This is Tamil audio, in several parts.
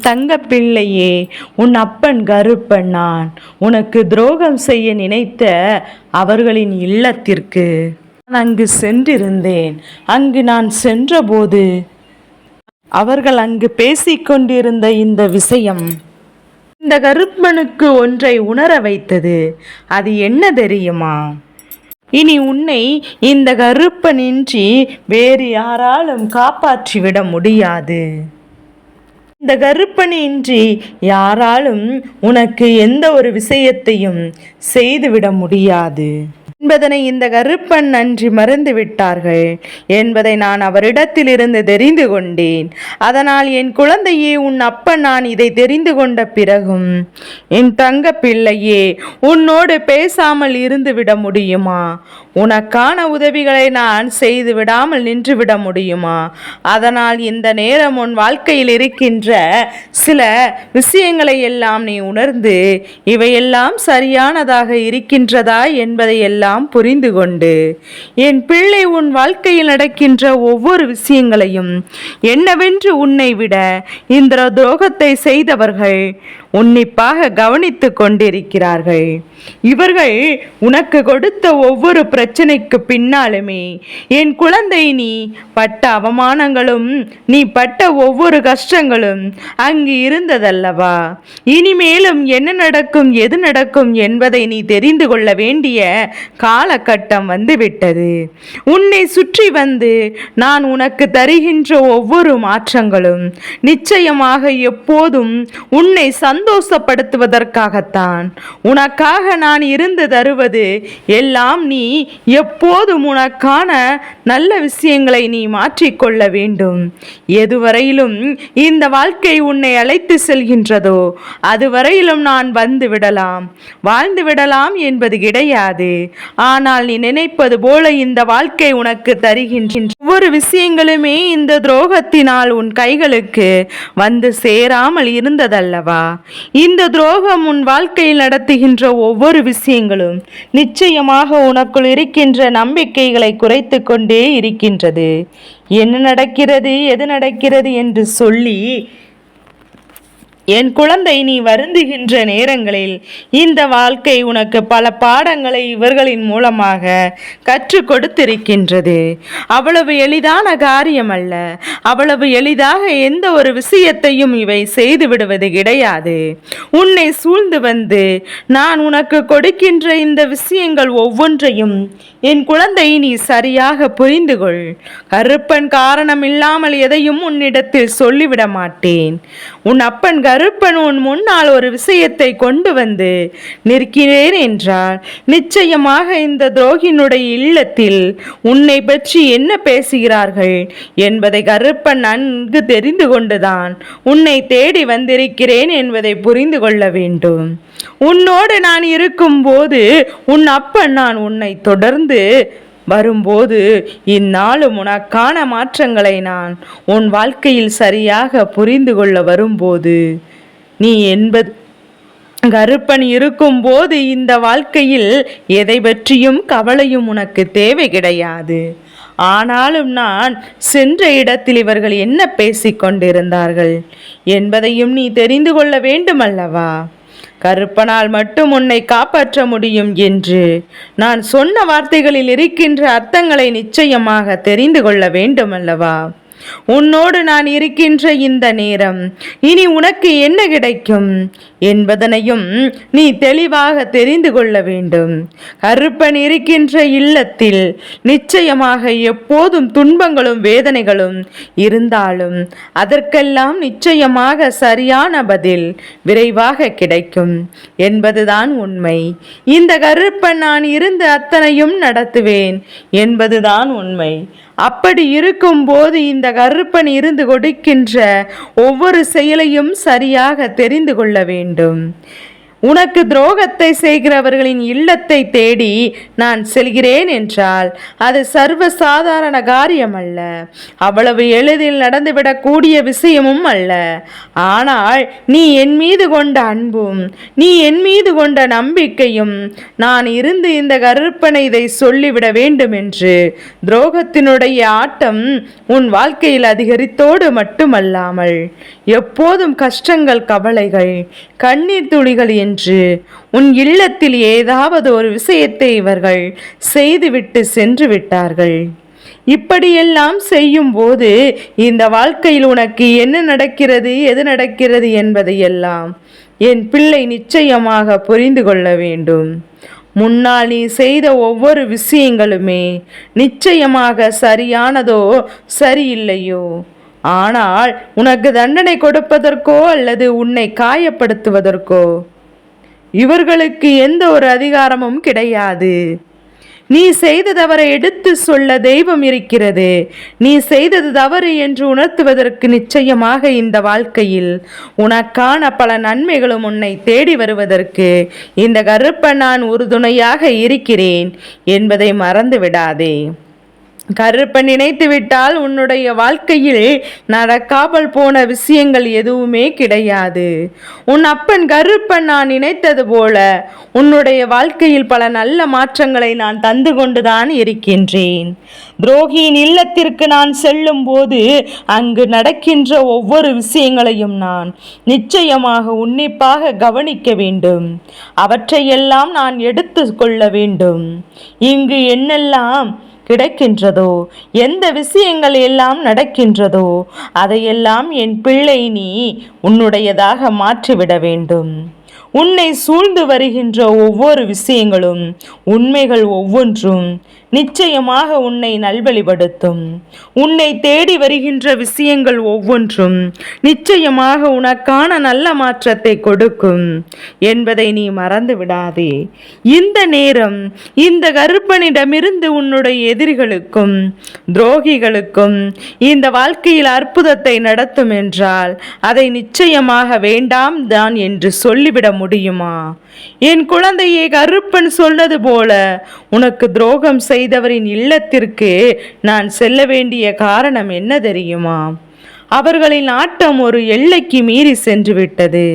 தங்க பிள்ளையே உன் அப்பன் கருப்பன் நான். உனக்கு துரோகம் செய்ய நினைத்த அவர்களின் இல்லத்திற்கு நான் அங்கு சென்றிருந்தேன். அங்கு நான் சென்றபோது அவர்கள் அங்கு பேசிக்கொண்டிருந்த இந்த விஷயம் இந்த கருப்பனுக்கு ஒன்றை உணர வைத்தது. அது என்ன தெரியுமா? இனி உன்னை இந்த கருப்பனின்றி வேறு யாராலும் காப்பாற்றிவிட முடியாது. இந்த கருப்பணியின்றி யாராலும் உனக்கு எந்த ஒரு விஷயத்தையும் செய்துவிட முடியாது. என்பதனை இந்த கருப்பன் நன்றி மறந்து விட்டார்கள். என்பதை நான் அவரிடத்திலிருந்து தெரிந்து கொண்டேன். அதனால் என் குழந்தையே உன் அப்பன் நான் இதை தெரிந்து கொண்ட பிறகும் என் தங்க பிள்ளையே உன்னோடு பேசாமல் இருந்து விட முடியுமா? உனக்கான உதவிகளை நான் செய்து விடாமல் நின்று விட முடியுமா? அதனால் இந்த நேரம் உன் வாழ்க்கையில் இருக்கின்ற சில விஷயங்களை எல்லாம் நீ உணர்ந்து இவையெல்லாம் சரியானதாக இருக்கின்றதா என்பதை எல்லாம் புரிந்து கொண்டு என் பிள்ளை உன் வாழ்க்கையில் நடக்கின்ற ஒவ்வொரு விஷயங்களையும் என்னவென்று உன்னை விட இந்த துரோகத்தை செய்தவர்கள் உன்னிப்பாக கவனித்து கொண்டிருக்கிறார்கள். இவர்கள் உனக்கு கொடுத்த ஒவ்வொரு பிரச்சனைக்கு பின்னாலுமே என் குழந்தை நீ பட்ட அவமானங்களும் நீ பட்ட ஒவ்வொரு கஷ்டங்களும் அங்கு இருந்ததல்லவா? இனிமேலும் என்ன நடக்கும் எது நடக்கும் என்பதை நீ தெரிந்து கொள்ள வேண்டிய காலகட்டம் வந்துவிட்டது. உன்னை சுற்றி வந்து நான் உனக்கு தருகின்ற ஒவ்வொரு மாற்றங்களும் நிச்சயமாக எப்போதும் உன்னை சந்தோஷப்படுத்துவதற்காகத்தான். உனக்காக நான் இருந்து தருவது எல்லாம் நீ எப்போதும் உனக்கான நல்ல விஷயங்களை நீ மாற்றிக்கொள்ள வேண்டும். எதுவரையிலும் இந்த வாழ்க்கை உன்னை அழைத்து செல்கின்றதோ அதுவரையிலும் நான் வந்து விடலாம். வாழ்ந்து விடலாம் என்பது கிடையாது. ஆனால் நீ நினைப்பது போல இந்த வாழ்க்கை உனக்கு தருகின்ற ஒவ்வொரு விஷயங்களுமே இந்த துரோகத்தினால் உன் கைகளுக்கு வந்து சேராமல் இருந்ததல்லவா? இந்த துரோகம் உன் வாழ்க்கையில் நடத்துகின்ற ஒவ்வொரு விஷயங்களும் நிச்சயமாக உனக்குள் இருக்கின்ற நம்பிக்கைகளை குறைத்து கொண்டே இருக்கின்றது. என்ன நடக்கிறது எது நடக்கிறது என்று சொல்லி என் குழந்தை நீ வருந்துகின்ற நேரங்களில் இந்த வாழ்க்கை உனக்கு பல பாடங்களை இவர்களின் மூலமாக கற்றுக் கொடுத்திருக்கின்றது. அவ்வளவு எளிதான காரியம் அல்ல அவ்வளவு எளிதாக எந்த ஒரு விஷயத்தையும் இவை செய்து விடுவது கிடையாது. உன்னை சூழ்ந்து வந்து நான் உனக்கு கொடுக்கின்ற இந்த விஷயங்கள் ஒவ்வொன்றையும் என் குழந்தை நீ சரியாக புரிந்து கொள். கருப்பன் காரணம் இல்லாமல் எதையும் உன்னிடத்தில் சொல்லிவிட மாட்டேன் உன் அப்பன் கருப்பன் உன் முன்னால் ஒரு விஷயத்தை கொண்டு வந்து நிற்கிறேன் என்றால் நிச்சயமாக இந்த துரோகினுடைய இல்லத்தில் உன்னை பற்றி என்ன பேசுகிறார்கள்? என்பதை கருப்பன் நன்கு தெரிந்து கொண்டுதான் உன்னை தேடி வந்திருக்கிறேன் என்பதை புரிந்து கொள்ள வேண்டும். உன்னோடு நான் இருக்கும்போது உன் அப்பன் நான் உன்னை தொடர்ந்து வரும்போது இந்நாளும் உனக்கான மாற்றங்களை நான் உன் வாழ்க்கையில் சரியாக புரிந்து கொள்ள வரும்போது நீ என்பது கருப்பன் இருக்கும்போது இந்த வாழ்க்கையில் எதை பற்றியும் கவலையும் உனக்கு தேவை கிடையாது. ஆனாலும் நான் சென்ற இடத்தில் இவர்கள் என்ன பேசிக் கொண்டிருந்தார்கள் என்பதையும் நீ தெரிந்து கொள்ள வேண்டுமல்லவா கருப்பனால் மட்டும் உன்னை காப்பாற்ற முடியும் என்று நான் சொன்ன வார்த்தைகளில் இருக்கின்ற அர்த்தங்களை நிச்சயமாக தெரிந்து கொள்ள வேண்டுமல்லவா? உன்னோடு நான் இருக்கின்ற இந்த நேரம் இனி உனக்கு என்ன கிடைக்கும் என்பதனையும் நீ தெளிவாக தெரிந்து கொள்ள வேண்டும். கருப்பன் இருக்கின்ற இல்லத்தில் நிச்சயமாக எப்போதும் துன்பங்களும் வேதனைகளும் இருந்தாலும் அதற்கெல்லாம் நிச்சயமாக சரியான பதில் விரைவாக கிடைக்கும் என்பதுதான் உண்மை. இந்த கருப்பன் நான் இருந்து அத்தனையும் நடத்துவேன் என்பதுதான் உண்மை. அப்படி இருக்கும்போது இந்த கருப்பன் இருந்து கொடுக்கின்ற ஒவ்வொரு செயலையும் சரியாக தெரிந்து கொள்ள வேண்டும். உனக்கு துரோகத்தை செய்கிறவர்களின் இல்லத்தை தேடி நான் செல்கிறேன் என்றால் அது சர்வ சாதாரண காரியம் அல்ல. அவ்வளவு எளிதில் நடந்துவிடக்கூடிய விஷயமும் அல்ல. ஆனால் நீ என் மீது கொண்ட அன்பும் நீ என் மீது கொண்ட நம்பிக்கையும் நான் இருந்து இந்த கருப்பனை இதை சொல்லிவிட வேண்டும் என்று. துரோகத்தினுடைய ஆட்டம் உன் வாழ்க்கையில் அதிகரித்தோடு மட்டுமல்லாமல் எப்போதும் கஷ்டங்கள் கவலைகள் கண்ணீர் துளிகள் என்று உன் இல்லத்தில் ஏதாவது ஒரு விஷயத்தை இவர்கள் செய்துவிட்டு சென்று விட்டார்கள். இப்படியெல்லாம் செய்யும்போது இந்த வாழ்க்கையில் உனக்கு என்ன நடக்கிறது எது நடக்கிறது என்பதையெல்லாம் என் பிள்ளை நிச்சயமாக புரிந்து கொள்ள வேண்டும். முன்னால் நீ செய்த ஒவ்வொரு விஷயங்களுமே நிச்சயமாக சரியானதோ சரியில்லையோ? ஆனால் உனக்கு தண்டனை கொடுப்பதற்கோ அல்லது உன்னை காயப்படுத்துவதற்கோ? இவர்களுக்கு எந்த ஒரு அதிகாரமும் கிடையாது. நீ செய்த தவறை எடுத்து சொல்ல தெய்வம் இருக்கிறது. நீ செய்தது தவறு என்று உணர்த்துவதற்கு நிச்சயமாக இந்த வாழ்க்கையில் உனக்கான பல நன்மைகளும் உன்னை தேடி வருவதற்கு இந்த கருப்ப நான் உறுதுணையாக இருக்கிறேன் என்பதை மறந்து விடாதே கருப்பன் நினைத்து விட்டால் உன்னுடைய வாழ்க்கையில் நடக்காமல் போன விஷயங்கள் எதுவுமே கிடையாது. உன் அப்பன் கருப்பன் நான் நினைத்தது போல உன்னுடைய வாழ்க்கையில் பல நல்ல மாற்றங்களை நான் தந்து கொண்டுதான் இருக்கின்றேன். துரோகியின் இல்லத்திற்கு நான் செல்லும் போது அங்கு நடக்கின்ற ஒவ்வொரு விஷயங்களையும் நான் நிச்சயமாக உன்னிப்பாக கவனிக்க வேண்டும். அவற்றையெல்லாம் நான் எடுத்து கொள்ள வேண்டும். இங்கு என்னெல்லாம் கிடைக்கின்றதோ? எந்த விஷயங்கள் எல்லாம் நடக்கின்றதோ அதையெல்லாம் என் பிள்ளை நீ உன்னுடையதாக மாற்றிவிட வேண்டும். உன்னை சூழ்ந்து வருகின்ற ஒவ்வொரு விஷயங்களும் உண்மைகள் ஒவ்வொன்றும் நிச்சயமாக உன்னை நல்வழிப்படுத்தும். உன்னை தேடி வருகின்ற விஷயங்கள் ஒவ்வொன்றும் நிச்சயமாக உனக்கான நல்ல மாற்றத்தை கொடுக்கும் என்பதை நீ மறந்து விடாதே இந்த நேரம் இந்த கருப்பனிடமிருந்து உன்னுடைய எதிரிகளுக்கும் துரோகிகளுக்கும் இந்த வாழ்க்கையில் அற்புதத்தை நடத்தும் என்றால் அதை நிச்சயமாக வேண்டாம் தான் என்று சொல்லிவிட முடியுமா? என் குழந்தையை கருப்பன் சொன்னது போல உனக்கு துரோகம் செய்தவரின் இல்லத்திற்கு நான் செல்ல வேண்டிய காரணம் என்ன தெரியுமா? அவர்களின் ஆட்டம் ஒரு எல்லைக்கு மீறி சென்று விட்டது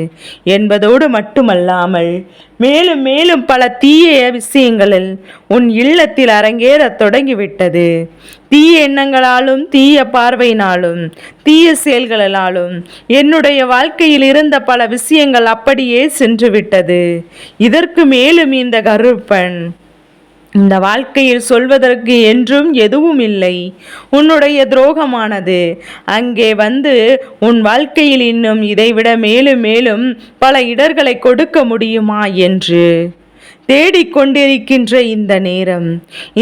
என்பதோடு மட்டுமல்லாமல் மேலும் மேலும் பல தீய விஷயங்களில் உன் இல்லத்தில் அரங்கேறத் தொடங்கிவிட்டது. தீய எண்ணங்களாலும் தீய பார்வையினாலும் தீய செயல்களாலும் என்னுடைய வாழ்க்கையில் இருந்த பல விஷயங்கள் அப்படியே சென்று விட்டது இதற்கு மேலும் இந்த கருப்பன் இந்த வாழ்க்கையில் சொல்வதற்கு என்றும் எதுவும் இல்லை. உன்னுடைய துரோகமானது. அங்கே வந்து உன் வாழ்க்கையில் இன்னும் இதைவிட மேலும் மேலும் பல இடர்களை கொடுக்க முடியுமா என்று தேடிக்கொண்டிருக்கின்ற இந்த நேரம்.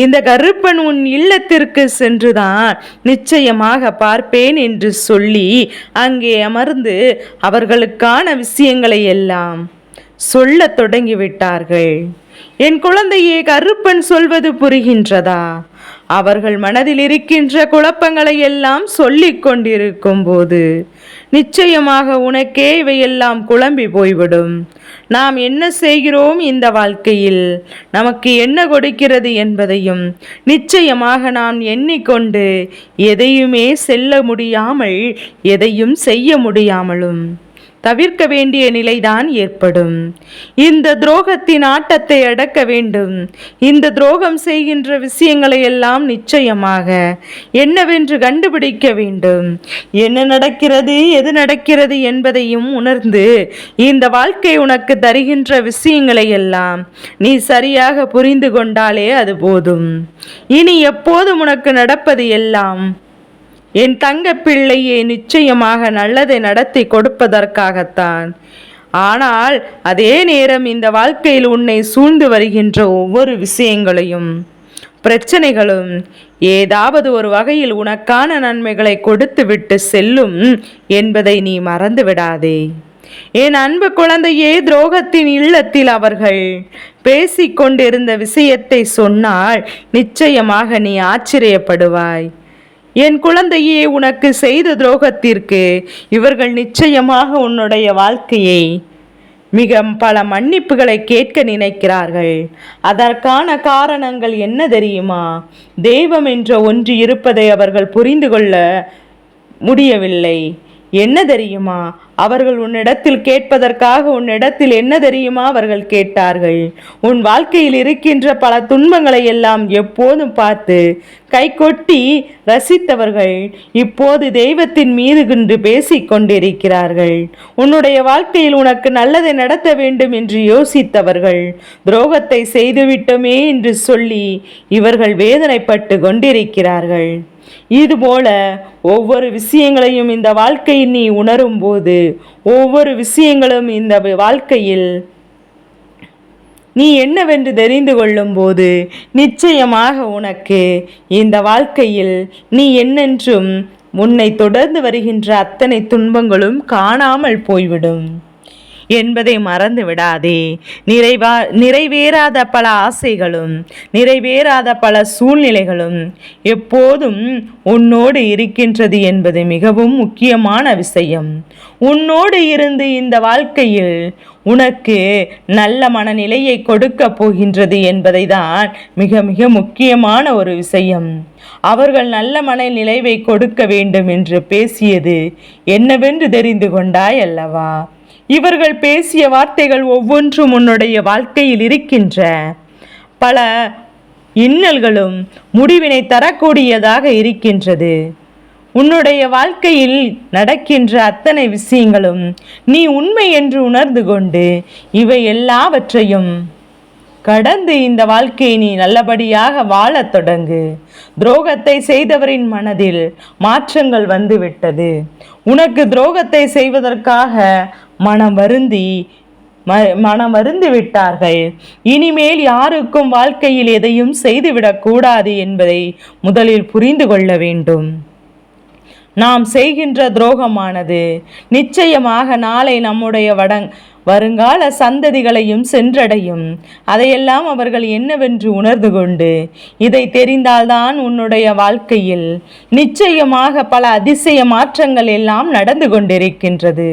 இந்த கருப்பன் உன் இல்லத்திற்கு சென்றுதான் நிச்சயமாக பார்ப்பேன் என்று சொல்லி அங்கே அமர்ந்து அவர்களுக்கான விஷயங்களை எல்லாம் சொல்லத் தொடங்கிவிட்டார்கள். என் குழந்தையே கருப்பன் சொல்வது புரிகின்றதா? அவர்கள் மனதில் இருக்கின்ற குழப்பங்களை எல்லாம் சொல்லிக் கொண்டிருக்கும் போது நிச்சயமாக உனக்கே இவையெல்லாம் குழம்பி போய்விடும். நாம் என்ன செய்கிறோம் இந்த வாழ்க்கையில்? நமக்கு என்ன கொடுக்கிறது என்பதையும் நிச்சயமாக நாம் எண்ணிக்கொண்டு எதையுமே செல்ல முடியாமல் எதையும் செய்ய முடியாமலும். தவிர்க்க வேண்டிய நிலைதான் ஏற்படும். இந்த துரோகத்தின் ஆட்டத்தை அடக்க வேண்டும். இந்த துரோகம் செய்கின்ற விஷயங்களை எல்லாம் நிச்சயமாக என்னவென்று கண்டுபிடிக்க வேண்டும். என்ன நடக்கிறது எது நடக்கிறது என்பதையும் உணர்ந்து இந்த வாழ்க்கை உனக்கு தருகின்ற விஷயங்களை எல்லாம் நீ சரியாக புரிந்து கொண்டாலே அது போதும். இனி எப்போதும் உனக்கு நடப்பது எல்லாம் என் தங்க பிள்ளையே நிச்சயமாக நல்லதை நடத்தி கொடுப்பதற்காகத்தான். ஆனால் அதே நேரம் இந்த வாழ்க்கையில் உன்னை சூழ்ந்து வருகின்ற ஒவ்வொரு விஷயங்களையும் பிரச்சனைகளும் ஏதாவது ஒரு வகையில் உனக்கான நன்மைகளை கொடுத்துவிட்டு செல்லும் என்பதை நீ மறந்து விடாதே என் அன்பு குழந்தையே துரோகத்தின் இல்லத்தில் அவர்கள் பேசிக்கொண்டிருந்த விஷயத்தை சொன்னால் நிச்சயமாக நீ ஆச்சரியப்படுவாய். என் குழந்தையே உனக்கு செய்த துரோகத்திற்கு இவர்கள் நிச்சயமாக உன்னுடைய வாழ்க்கையை மிக பல மன்னிப்புகளை கேட்க நினைக்கிறார்கள். அதற்கான காரணங்கள் என்ன தெரியுமா? தெய்வம் என்ற ஒன்று இருப்பதை அவர்கள் புரிந்து கொள்ள முடியவில்லை. என்ன தெரியுமா? அவர்கள் உன்னிடத்தில் கேட்பதற்காக உன்னிடத்தில் என்ன தெரியுமா அவர்கள் கேட்டார்கள்? உன் வாழ்க்கையில் இருக்கின்ற பல துன்பங்களை எல்லாம் எப்போதும் பார்த்து கை கொட்டி ரசித்தவர்கள் இப்போது தெய்வத்தின் மீது கொண்டு பேசிக் கொண்டிருக்கிறார்கள். உன்னுடைய வாழ்க்கையில் உனக்கு நல்லதை நடத்த வேண்டும் என்று யோசித்தவர்கள் துரோகத்தை செய்துவிட்டோமே என்று சொல்லி இவர்கள் வேதனைப்பட்டு கொண்டிருக்கிறார்கள். இதுபோல ஒவ்வொரு விஷயங்களையும் இந்த வாழ்க்கையில் நீ உணரும் போது ஒவ்வொரு விஷயங்களும் இந்த வாழ்க்கையில் நீ என்னவென்று தெரிந்து கொள்ளும்போது நிச்சயமாக உனக்கு இந்த வாழ்க்கையில் நீ என்னென்றும் உன்னை தொடர்ந்து வருகின்ற அத்தனை துன்பங்களும் காணாமல் போய்விடும். என்பதை மறந்து விடாதே நிறைவா நிறைவேறாத பல ஆசைகளும் நிறைவேறாத பல சூழ்நிலைகளும் எப்போதும் உன்னோடு இருக்கின்றது என்பது மிகவும் முக்கியமான விஷயம். உன்னோடு இருந்து இந்த வாழ்க்கையில் உனக்கு நல்ல மனநிலையை கொடுக்க போகின்றது என்பதை தான் மிக மிக முக்கியமான ஒரு விஷயம். அவர்கள் நல்ல மனநிலைவை கொடுக்க வேண்டும் என்று பேசியது என்னவென்று தெரிந்து கொண்டாய் அல்லவா? இவர்கள் பேசிய வார்த்தைகள் ஒவ்வொன்றும் உன்னுடைய வாழ்க்கையில் இருக்கின்ற பல இன்னல்களும் முடிவினை தரக்கூடியதாக இருக்கின்றது. உன்னுடைய வாழ்க்கையில் நடக்கின்ற அத்தனை விஷயங்களும் நீ உண்மை என்று உணர்ந்து கொண்டு இவை எல்லாவற்றையும் கடந்து இந்த வாழ்க்கையை நீ நல்லபடியாக வாழத் தொடங்கு. துரோகத்தை செய்தவரின் மனதில் மாற்றங்கள் வந்துவிட்டது. உனக்கு துரோகத்தை செய்வதற்காக மனம் வருந்தி ம மனம் வருந்து விட்டார்கள். இனிமேல் யாருக்கும் வாழ்க்கையில் எதையும் செய்துவிடக்கூடாது என்பதை முதலில் புரிந்து கொள்ள வேண்டும். நாம் செய்கின்ற துரோகமானது நிச்சயமாக நாளை நம்முடைய வடங் வருங்கால சந்ததிகளையும் சென்றடையும். அதையெல்லாம் அவர்கள் என்னவென்று உணர்ந்து கொண்டு இதை தெரிந்தால்தான் உன்னுடைய வாழ்க்கையில் நிச்சயமாக பல அதிசய மாற்றங்கள் எல்லாம் நடந்து கொண்டிருக்கின்றது.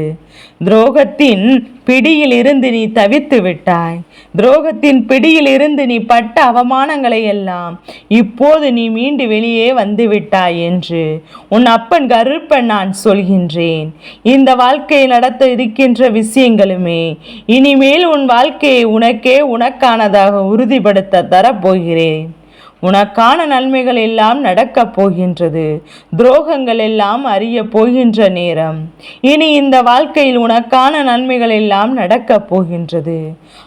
துரோகத்தின் பிடியில் இருந்து நீ தவித்து விட்டாய். துரோகத்தின் பிடியில் இருந்து நீ பட்ட அவமானங்களை எல்லாம் இப்போது நீ மீண்டு வெளியே வந்து விட்டாய் என்று உன் அப்பன் கருப்பன் நான் சொல்கின்றேன். இந்த வாழ்க்கையை நடத்த இருக்கின்ற விஷயங்களுமே இனிமேல் உன் வாழ்க்கையை உனக்கே உனக்கானதாக உறுதிப்படுத்த தரப்போகிறேன். உனக்கான நன்மைகள் எல்லாம் நடக்கப் போகின்றது துரோகங்கள் எல்லாம் அறிய போகின்ற நேரம். இனி இந்த வாழ்க்கையில் உனக்கான நன்மைகள் எல்லாம் நடக்கப் போகின்றது.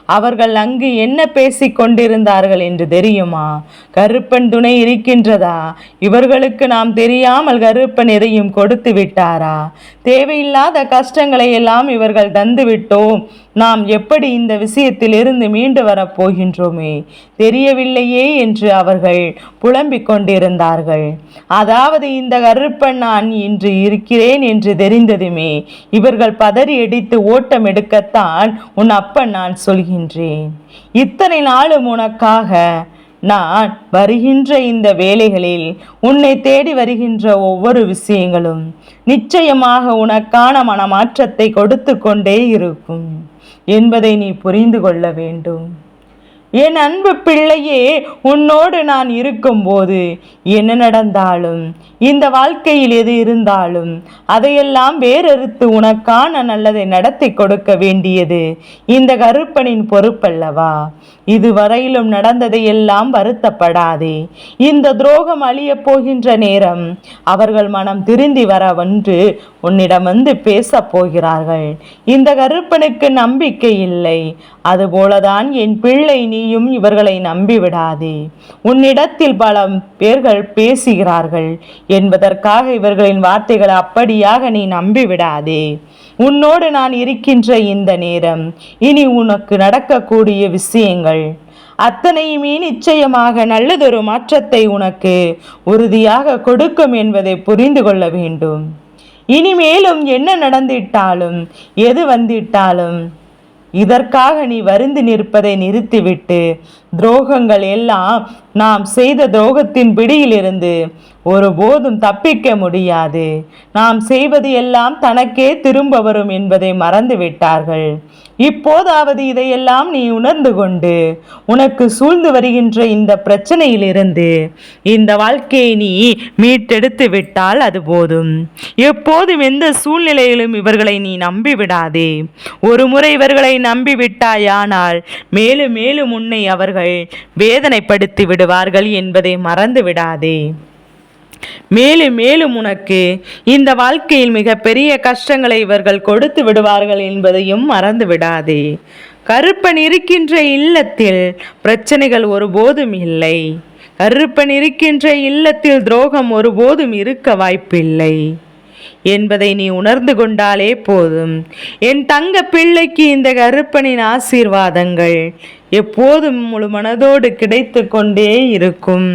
அவர்கள் அங்கு என்ன பேசிக் கொண்டிருந்தார்கள் என்று தெரியுமா? கருப்பன் துணை இருக்கின்றதா? இவர்களுக்கு நாம் தெரியாமல் கருப்பன் எதையும் கொடுத்து விட்டாரா? தேவையில்லாத கஷ்டங்களை எல்லாம் இவர்கள் தந்துவிட்டோம். நாம் எப்படி இந்த விஷயத்திலிருந்து மீண்டு வரப் போகின்றோமே தெரியவில்லையே என்று அவர்கள் புலம்பிக் கொண்டிருந்தார்கள். அதாவது இந்த கருப்பன் நான் இன்று இருக்கிறேன் என்று தெரிந்ததுமே இவர்கள் பதறி அடித்து ஓட்டம் எடுக்கத்தான் உன் அப்பன் நான் சொல்கின்றேன். இத்தனை நாளும் உனக்காக நான் வருகின்ற இந்த வேலைகளில் உன்னை தேடி வருகின்ற ஒவ்வொரு விஷயங்களும் நிச்சயமாக உனக்கான மனமாற்றத்தை கொடுத்து கொண்டே இருக்கும். என்பதை நீ புரிந்து கொள்ள வேண்டும். என் அன்பு பிள்ளையே உன்னோடு நான் இருக்கும்போது என்ன நடந்தாலும் இந்த வாழ்க்கையில் எது இருந்தாலும் அதையெல்லாம் வேறறுத்து உனக்கான நல்லதை நடத்தி கொடுக்க வேண்டியது இந்த கருப்பனின் பொறுப்பல்லவா? இதுவரையிலும் நடந்ததை எல்லாம் வருத்தப்படாதே. இந்த துரோகம் அழியப் போகின்ற நேரம் அவர்கள் மனம் திருந்தி வர வந்து உன்னிடம் வந்து பேசப் போகிறார்கள். இந்த கருப்பனுக்கு நம்பிக்கை இல்லை. அதுபோலதான் என் பிள்ளை நீயும் இவர்களை நம்பிவிடாதே உன்னிடத்தில் பல பேர்கள் பேசுகிறார்கள். என்பதற்காக இவர்களின் வார்த்தைகளை அப்படியாக நீ நம்பிவிடாதே உன்னோடு நான் இருக்கின்ற இந்த நேரம் இனி உனக்கு நடக்கக்கூடிய விஷயங்கள் அத்தனையுமே நிச்சயமாக நல்லதொரு மாற்றத்தை உனக்கு உறுதியாக கொடுக்கும் என்பதை புரிந்து கொள்ள வேண்டும். இனிமேலும் என்ன நடந்திட்டாலும் எது வந்திட்டாலும் இதற்காக நீ வருந்து நிற்பதை நிறுத்திவிட்டு துரோகங்கள் எல்லாம் நாம் செய்த துரோகத்தின் பிடியிலிருந்து ஒருபோதும் தப்பிக்க முடியாது. நாம் செய்வது எல்லாம் தனக்கே திரும்ப வரும் என்பதை மறந்து விட்டார்கள் இப்போதாவது இதையெல்லாம் நீ உணர்ந்து கொண்டு உனக்கு சூழ்ந்து வருகின்ற இந்த பிரச்சனையிலிருந்து இந்த வாழ்க்கையை நீ மீட்டெடுத்து விட்டால் அது போதும். எப்போதும் எந்த சூழ்நிலையிலும் இவர்களை நீ நம்பி விடாதே ஒரு முறை இவர்களை நம்பி விட்டாயானால் மேலும் மேலும் உன்னை அவர்கள் வேதனைப்படுத்தி விடுவார்கள் என்பதை மறந்து விடாதே மேலும் மேலும் உனக்கு இந்த வாழ்க்கையில் மிக பெரிய கஷ்டங்களை இவர்கள் கொடுத்து விடுவார்கள் என்பதையும் மறந்து விடாதே கருப்பன் இருக்கின்ற இல்லத்தில் பிரச்சனைகள் ஒருபோதும் இல்லை. கருப்பன் இருக்கின்ற இல்லத்தில் துரோகம் ஒருபோதும் இருக்க வாய்ப்பில்லை. என்பதை நீ உணர்ந்து கொண்டாலே போதும். என் தங்க பிள்ளைக்கு இந்த கருப்பனின் ஆசீர்வாதங்கள் எப்போதும் முழு மனதோடு கிடைத்து கொண்டே இருக்கும்.